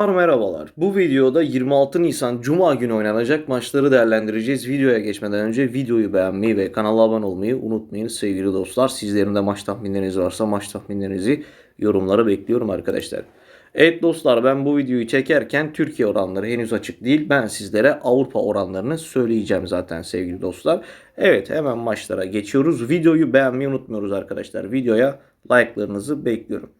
Merhabalar. Bu videoda 26 Nisan Cuma günü oynanacak maçları değerlendireceğiz. Videoya geçmeden önce videoyu beğenmeyi ve kanala abone olmayı unutmayın sevgili dostlar. Sizlerin de maç tahminleriniz varsa maç tahminlerinizi yorumlara bekliyorum arkadaşlar. Evet dostlar ben bu videoyu çekerken Türkiye oranları henüz açık değil. Ben sizlere Avrupa oranlarını söyleyeceğim zaten sevgili dostlar. Evet hemen maçlara geçiyoruz. Videoyu beğenmeyi unutmuyoruz arkadaşlar. Videoya like'larınızı bekliyorum.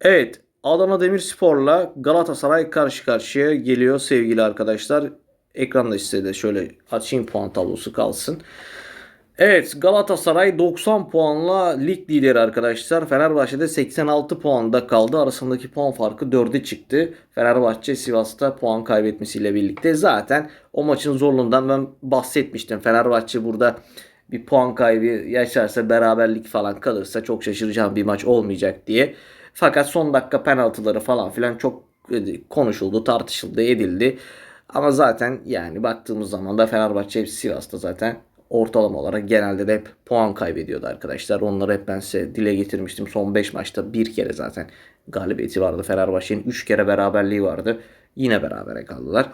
Evet Adana Demirspor'la Galatasaray karşı karşıya geliyor sevgili arkadaşlar. Ekranda size de şöyle açayım puan tablosu kalsın. Evet Galatasaray 90 puanla lig lideri arkadaşlar. Fenerbahçe'de 86 puanda kaldı. Arasındaki puan farkı 4'e çıktı. Fenerbahçe Sivas'ta puan kaybetmesiyle birlikte zaten o maçın zorluğundan ben bahsetmiştim. Fenerbahçe burada bir puan kaybı yaşarsa beraberlik falan kalırsa çok şaşıracağım bir maç olmayacak diye. Fakat son dakika penaltıları falan filan çok konuşuldu, tartışıldı, edildi. Ama zaten yani baktığımız zaman da Fenerbahçe hep Sivas'ta zaten ortalama olarak genelde de hep puan kaybediyordu arkadaşlar. Onları hep ben size dile getirmiştim. Son 5 maçta bir kere zaten galibiyeti vardı. Fenerbahçe'nin 3 kere beraberliği vardı. Yine berabere kaldılar.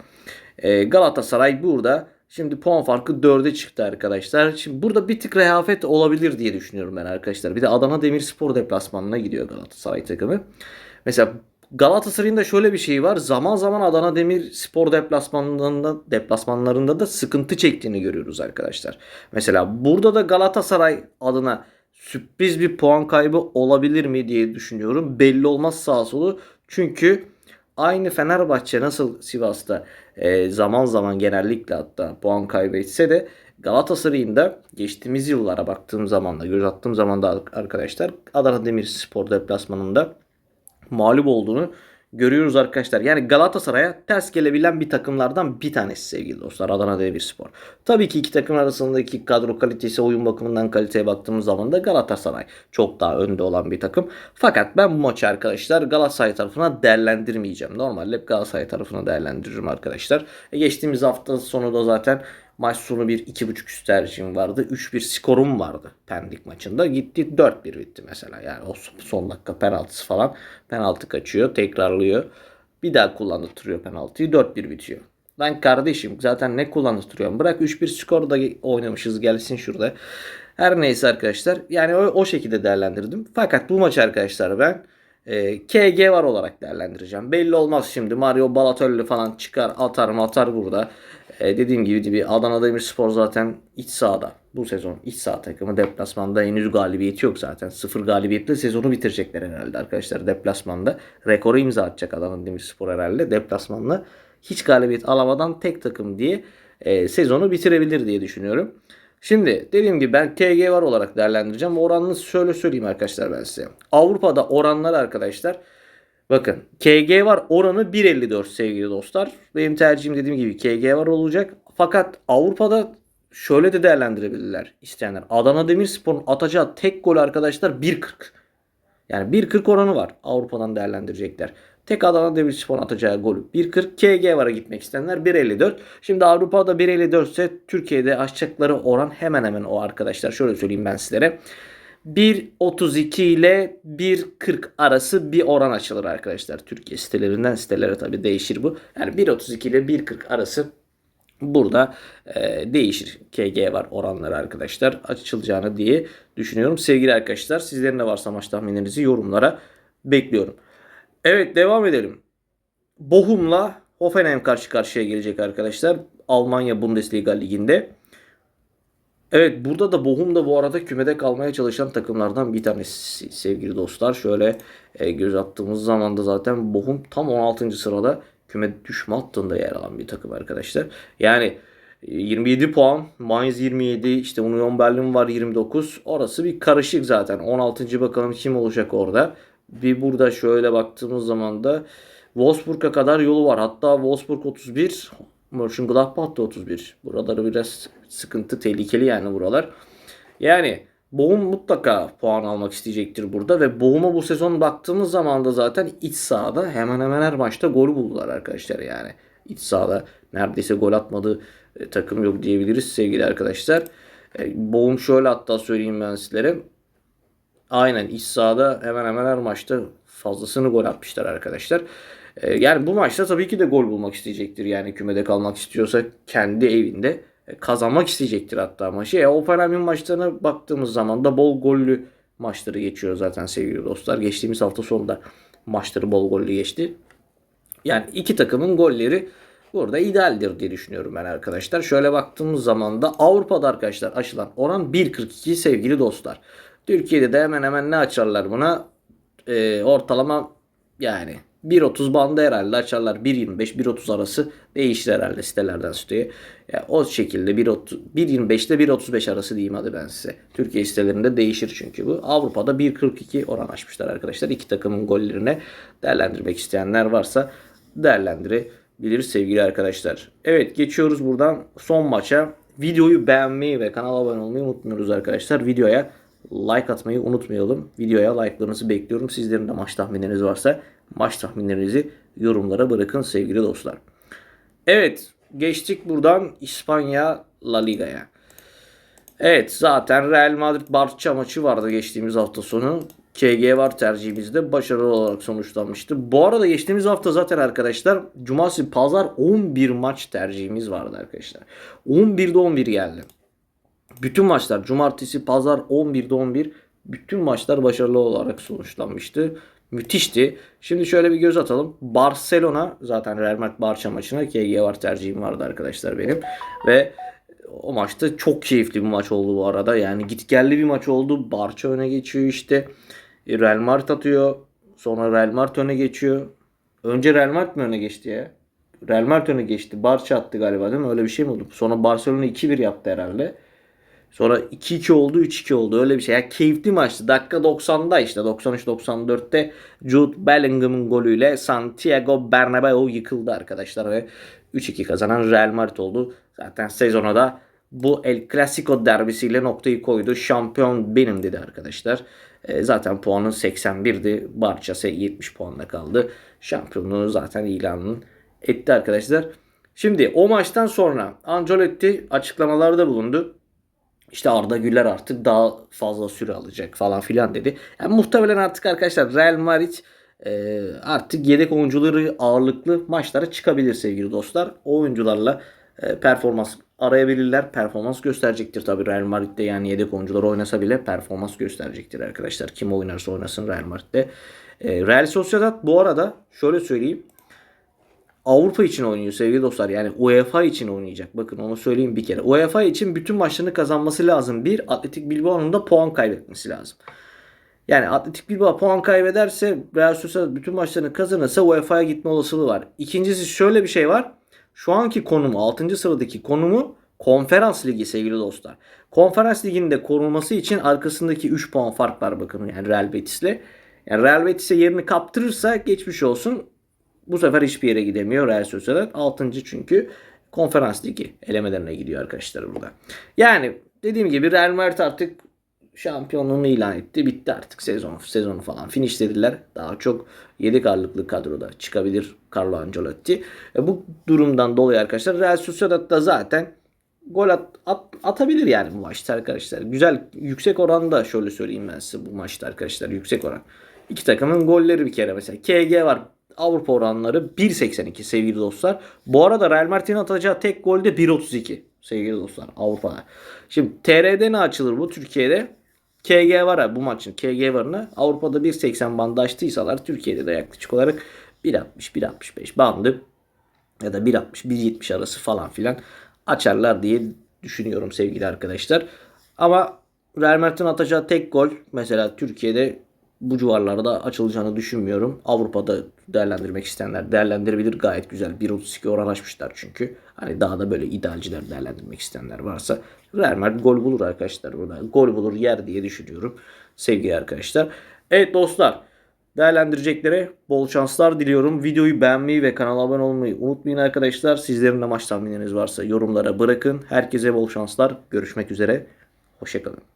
Ee, Galatasaray burada Şimdi puan farkı 4'e çıktı arkadaşlar. Şimdi burada bir tık rehavet olabilir diye düşünüyorum ben arkadaşlar. Bir de Adana Demirspor deplasmanına gidiyor Galatasaray takımı. Mesela Galatasaray'ın da şöyle bir şeyi var. Zaman zaman Adana Demirspor deplasmanlarında deplasmanlarında da sıkıntı çektiğini görüyoruz arkadaşlar. Mesela burada da Galatasaray adına sürpriz bir puan kaybı olabilir mi diye düşünüyorum. Belli olmaz sağ solu. Çünkü aynı Fenerbahçe nasıl Sivas'ta e, zaman zaman genellikle hatta puan kaybetse de Galatasaray'ın da geçtiğimiz yıllara baktığım zaman da göz attığım zaman da arkadaşlar Adana Demirspor deplasmanında mağlup olduğunu görüyoruz arkadaşlar. Yani Galatasaray'a ters gelebilen bir takımlardan bir tanesi sevgili dostlar Adana Demirspor. Tabii ki iki takım arasındaki kadro kalitesi, oyun bakımından kaliteye baktığımız zaman da Galatasaray çok daha önde olan bir takım. Fakat ben bu maçı arkadaşlar Galatasaray tarafına değerlendirmeyeceğim. Normalde hep Galatasaray tarafına değerlendiririm arkadaşlar. E geçtiğimiz hafta sonu da zaten Maç sonu bir 2.5 üst tercihim vardı. 3-1 skorum vardı Pendik maçında. Gitti 4-1 bitti mesela. Yani o son dakika penaltısı falan. Penaltı kaçıyor. Tekrarlıyor. Bir daha kullandırtıyor penaltıyı. 4-1 bitiyor. Lan kardeşim zaten ne kullandırtıyorum? Bırak 3-1 skor da oynamışız gelsin şurada. Her neyse arkadaşlar. Yani o, o şekilde değerlendirdim. Fakat bu maç arkadaşlar ben e, KG var olarak değerlendireceğim. Belli olmaz şimdi. Mario Balotelli falan çıkar atar mı atar burada. E, dediğim gibi bir Adana Demirspor zaten iç sahada. Bu sezon iç saha takımı deplasmanda henüz galibiyeti yok zaten. Sıfır galibiyetle sezonu bitirecekler herhalde arkadaşlar deplasmanda. Rekoru imza atacak Adana Demirspor herhalde deplasmanla. Hiç galibiyet alamadan tek takım diye e, sezonu bitirebilir diye düşünüyorum. Şimdi dediğim gibi ben KG var olarak değerlendireceğim. Oranını şöyle söyleyeyim arkadaşlar ben size. Avrupa'da oranlar arkadaşlar Bakın KG var oranı 1.54 sevgili dostlar. Benim tercihim dediğim gibi KG var olacak. Fakat Avrupa'da şöyle de değerlendirebilirler isteyenler. Adana Demirspor'un atacağı tek gol arkadaşlar 1.40. Yani 1.40 oranı var. Avrupa'dan değerlendirecekler. Tek Adana Demirspor'un atacağı golü 1.40. KG var'a gitmek isteyenler 1.54. Şimdi Avrupa'da 1.54 ise Türkiye'de açacakları oran hemen hemen o arkadaşlar. Şöyle söyleyeyim ben sizlere. 1.32 ile 1.40 arası bir oran açılır arkadaşlar. Türkiye sitelerinden sitelere tabi değişir bu. Yani 1.32 ile 1.40 arası burada e, değişir. KG var oranları arkadaşlar açılacağını diye düşünüyorum. Sevgili arkadaşlar sizlerin de varsa maç tahminlerinizi yorumlara bekliyorum. Evet devam edelim. Bochum'la Hoffenheim karşı karşıya gelecek arkadaşlar. Almanya Bundesliga liginde. Evet burada da Bochum da bu arada kümede kalmaya çalışan takımlardan bir tanesi sevgili dostlar. Şöyle e, göz attığımız zaman da zaten Bochum tam 16. sırada küme düşme hattında yer alan bir takım arkadaşlar. Yani 27 e, puan, Mainz 27, işte Union Berlin var 29. Orası bir karışık zaten. 16. bakalım kim olacak orada. Bir burada şöyle baktığımız zaman da Wolfsburg'a kadar yolu var. Hatta Wolfsburg 31, Mönchengladbach da 31. Buraları biraz sıkıntı, tehlikeli yani buralar. Yani Boğum mutlaka puan almak isteyecektir burada ve Boğum'a bu sezon baktığımız zaman da zaten iç sahada hemen hemen her maçta gol buldular arkadaşlar yani. İç sahada neredeyse gol atmadığı e, takım yok diyebiliriz sevgili arkadaşlar. E, Boğum şöyle hatta söyleyeyim ben sizlere. Aynen iç sahada hemen hemen her maçta fazlasını gol atmışlar arkadaşlar. E, yani bu maçta tabii ki de gol bulmak isteyecektir. Yani kümede kalmak istiyorsa kendi evinde e, kazanmak isteyecektir hatta maçı. E, Oppenheimer maçlarına baktığımız zaman da bol gollü maçları geçiyor zaten sevgili dostlar. Geçtiğimiz hafta sonunda maçları bol gollü geçti. Yani iki takımın golleri burada idealdir diye düşünüyorum ben arkadaşlar. Şöyle baktığımız zaman da Avrupa'da arkadaşlar açılan oran 1.42 sevgili dostlar. Türkiye'de de hemen hemen ne açarlar buna? Ee, ortalama yani 1.30 bandı herhalde açarlar. 1.25 1.30 arası değişir herhalde sitelerden siteye. Yani o şekilde 1.30 1.25 ile 1.35 arası diyeyim hadi ben size. Türkiye sitelerinde değişir çünkü bu. Avrupa'da 1.42 oran açmışlar arkadaşlar. İki takımın gollerine değerlendirmek isteyenler varsa değerlendirebilir sevgili arkadaşlar. Evet geçiyoruz buradan son maça. Videoyu beğenmeyi ve kanala abone olmayı unutmuyoruz arkadaşlar. Videoya like atmayı unutmayalım. Videoya like'larınızı bekliyorum. Sizlerin de maç tahminleriniz varsa maç tahminlerinizi yorumlara bırakın sevgili dostlar. Evet geçtik buradan İspanya La Liga'ya. Evet zaten Real Madrid Barça maçı vardı geçtiğimiz hafta sonu. KG var tercihimizde başarılı olarak sonuçlanmıştı. Bu arada geçtiğimiz hafta zaten arkadaşlar Cumartesi Pazar 11 maç tercihimiz vardı arkadaşlar. 11'de 11 geldi. Bütün maçlar Cumartesi Pazar 11'de 11 bütün maçlar başarılı olarak sonuçlanmıştı. Müthişti. Şimdi şöyle bir göz atalım. Barcelona zaten Real Madrid Barça maçına KG var tercihim vardı arkadaşlar benim. Ve o maçta çok keyifli bir maç oldu bu arada. Yani gitgelli bir maç oldu. Barça öne geçiyor işte. E, Real Madrid atıyor. Sonra Real Madrid öne geçiyor. Önce Real Madrid mi öne geçti ya? Real Madrid öne geçti. Barça attı galiba değil mi? Öyle bir şey mi oldu? Sonra Barcelona 2-1 yaptı herhalde. Sonra 2-2 oldu, 3-2 oldu. Öyle bir şey. Yani keyifli maçtı. Dakika 90'da işte 93-94'te Jude Bellingham'ın golüyle Santiago Bernabeu yıkıldı arkadaşlar ve 3-2 kazanan Real Madrid oldu. Zaten sezona da bu El Clasico derbisiyle noktayı koydu. Şampiyon benim dedi arkadaşlar. E, zaten puanın 81'di. Barça ise 70 puanla kaldı. Şampiyonluğu zaten ilanını etti arkadaşlar. Şimdi o maçtan sonra Ancelotti açıklamalarda bulundu. İşte Arda Güler artık daha fazla süre alacak falan filan dedi. Yani muhtemelen artık arkadaşlar Real Madrid e, artık yedek oyuncuları ağırlıklı maçlara çıkabilir sevgili dostlar. O oyuncularla e, performans arayabilirler. Performans gösterecektir tabii Real Madrid'de yani yedek oyuncular oynasa bile performans gösterecektir arkadaşlar. Kim oynarsa oynasın Real Madrid'de. E, Real Sociedad bu arada şöyle söyleyeyim. Avrupa için oynuyor sevgili dostlar. Yani UEFA için oynayacak. Bakın onu söyleyeyim bir kere. UEFA için bütün maçlarını kazanması lazım. Bir, Atletik Bilbao'nun da puan kaybetmesi lazım. Yani Atletik Bilbao puan kaybederse Real Sociedad bütün maçlarını kazanırsa UEFA'ya gitme olasılığı var. İkincisi şöyle bir şey var. Şu anki konumu 6. sıradaki konumu Konferans Ligi sevgili dostlar. Konferans Ligi'nde korunması için arkasındaki 3 puan fark var bakın yani Real Betis'le. Yani Real Betis'e yerini kaptırırsa geçmiş olsun. Bu sefer hiçbir yere gidemiyor Real Sociedad. 6. çünkü Konferans Ligi elemelerine gidiyor arkadaşlar burada. Yani dediğim gibi Real Madrid artık şampiyonluğunu ilan etti. Bitti artık sezon sezonu falan finishlediler. Daha çok yedek ağırlıklı kadroda çıkabilir Carlo Ancelotti. E bu durumdan dolayı arkadaşlar Real Sociedad da zaten gol at, at, atabilir yani bu maçta arkadaşlar. Güzel yüksek oranda şöyle söyleyeyim ben size bu maçta arkadaşlar yüksek oran. İki takımın golleri bir kere mesela. KG var Avrupa oranları 1.82 sevgili dostlar. Bu arada Real Madrid'in atacağı tek golde 1.32 sevgili dostlar Avrupa'da. Şimdi TR'de ne açılır bu Türkiye'de? KG var ha bu maçın KG varını Avrupa'da 1.80 bandı açtıysalar Türkiye'de de yaklaşık olarak 1.60 1.65 bandı ya da 1.60 1.70 arası falan filan açarlar diye düşünüyorum sevgili arkadaşlar. Ama Real Madrid'in atacağı tek gol mesela Türkiye'de bu civarlarda açılacağını düşünmüyorum. Avrupa'da değerlendirmek isteyenler değerlendirebilir. Gayet güzel. 1.32 oran açmışlar çünkü. Hani daha da böyle idealciler değerlendirmek isteyenler varsa Real Madrid gol bulur arkadaşlar burada. Gol bulur yer diye düşünüyorum sevgili arkadaşlar. Evet dostlar değerlendireceklere bol şanslar diliyorum. Videoyu beğenmeyi ve kanala abone olmayı unutmayın arkadaşlar. Sizlerin de maç tahminleriniz varsa yorumlara bırakın. Herkese bol şanslar. Görüşmek üzere. Hoşçakalın.